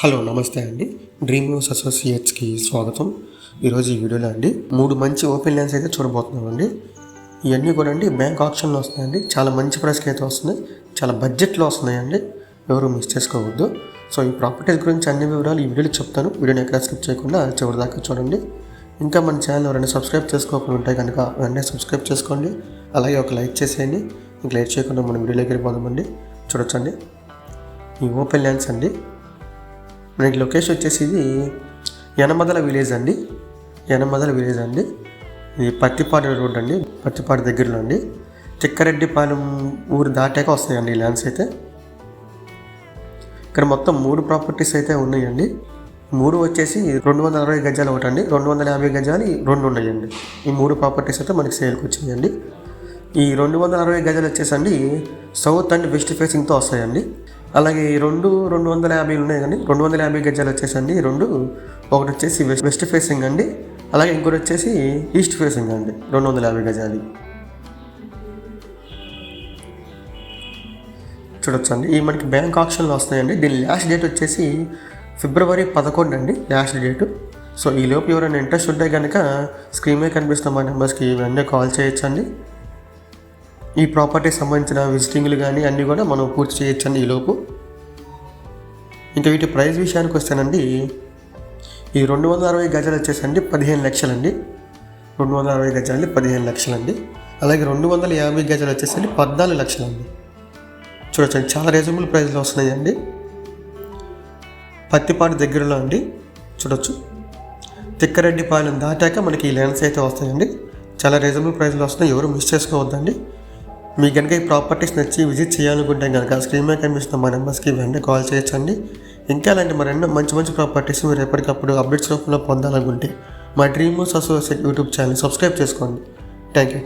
Hello నమస్తే అండి. Dream news అసోసియేట్స్కి స్వాగతం. ఈరోజు ఈ వీడియోలో అండి మూడు మంచి ఓపెన్ ల్యాండ్స్ అయితే చూడబోతున్నామండి. ఇవన్నీ కూడా అండి బ్యాంక్ ఆప్షన్లో వస్తున్నాయండి. చాలా మంచి ప్రైస్కి అయితే వస్తున్నాయి. చాలా బడ్జెట్లో వస్తున్నాయండి. ఎవరు మిస్ చేసుకోవద్దు. సో ఈ ప్రాపర్టీస్ గురించి అన్ని వివరాలు ఈ వీడియోలో చెప్తాను. వీడియోని ఎక్కడ స్కిప్ చేయకుండా చివరి దాకా చూడండి. ఇంకా మన ఛానల్ ఎవరైనా సబ్స్క్రైబ్ చేసుకోకుండా ఉంటే కనుక వెంటనే సబ్స్క్రైబ్ చేసుకోండి. అలాగే ఒక లైక్ చేసేయండి. ఇంకా లైక్ చేయకుండా మన వీడియోలోకి వెళ్ళిపోదామండి. చూడొచ్చండి. ఈ ఓపెన్ ల్యాండ్స్ అండి. మనకి లొకేషన్ వచ్చేసి ఇది యనమదల విలేజ్ అండి. యనమదల విలేజ్ అండి. ఇది పత్తిపాడు రోడ్ అండి. పత్తిపాడు దగ్గరలో అండి. చిక్కరెడ్డిపాలెం ఊరు దాటాక వస్తాయండి ఈ ల్యాండ్స్ అయితే. ఇక్కడ మొత్తం మూడు ప్రాపర్టీస్ అయితే ఉన్నాయండి. మూడు వచ్చేసి రెండు వందల అరవై గజాలు ఒకటి అండి రెండు వందల యాభై గజాలు రెండు ఉన్నాయండి. ఈ మూడు ప్రాపర్టీస్ అయితే మనకి సేల్కి వచ్చాయండి. ఈ రెండు వందల అరవై గజాలు వచ్చేసండి సౌత్ అండ్ వెస్ట్ ఫేసింగ్తో వస్తాయండి. అలాగే ఈ రెండు రెండు వందల యాభై ఉన్నాయి కానీ రెండు వందల యాభై గజాలు వచ్చేసండి. ఈ రెండు ఒకటి వచ్చేసి వెస్ట్ వెస్ట్ ఫేసింగ్ అండి. అలాగే ఇంకోటి వచ్చేసి ఈస్ట్ ఫేసింగ్ అండి. రెండు వందల యాభై గజాలు. చూడొచ్చండి. ఈ మనకి బ్యాంక్ ఆప్షన్లో వస్తాయండి. దీని లాస్ట్ డేట్ వచ్చేసి ఫిబ్రవరి పదకొండు అండి. లాస్ట్ డేటు సో ఈ లోపు ఎవరైనా ఇంట్రెస్ట్ ఉంటే కనుక స్క్రీన్ మీద కనిపిస్తున్న మా నెంబర్స్కి వెంటనే కాల్ చేయొచ్చండి. ఈ ప్రాపర్టీకి సంబంధించిన విజిటింగ్లు కానీ అన్నీ కూడా మనం పూర్తి చేయొచ్చండి ఈలోపు ఇంకా వీటి ప్రైస్ విషయానికి వస్తేనండి ఈ రెండు వందల అరవై గజాలు వచ్చేసండి పదిహేను లక్షలండి. రెండు వందల అరవై గజాలండి పదిహేను లక్షలండి. అలాగే రెండు వందల యాభై గజాలు వచ్చేసండి పద్నాలుగు లక్షలండి. చూడొచ్చండి చాలా రీజనబుల్ ప్రైస్లో వస్తున్నాయండి. పత్తిపాడు దగ్గరలో అండి చూడొచ్చు. తిక్కరెడ్డిపాలెం దాటాక మనకి ఈ ల్యాండ్స్ అయితే వస్తాయండి. చాలా రీజనబుల్ ప్రైస్లో వస్తున్నాయి ఎవరు మిస్ చేసుకోవద్దండి. మీకు కనుక ఈ ప్రాపర్టీస్ నచ్చి విజిట్ చేయాలనుకుంటే కనుక స్క్రీన్ మీద కనిపిస్తున్న మా నెంబర్స్కి వెంటనే కాల్ చేయొచ్చండి. ఇంకా అలాంటి మరెన్నో మంచి మంచి ప్రాపర్టీస్ మీరు ఎప్పటికప్పుడు అప్డేట్స్ రూపంలో పొందాలనుకుంటే మా dream associate YouTube channel subscribe చేసుకోండి. Thank you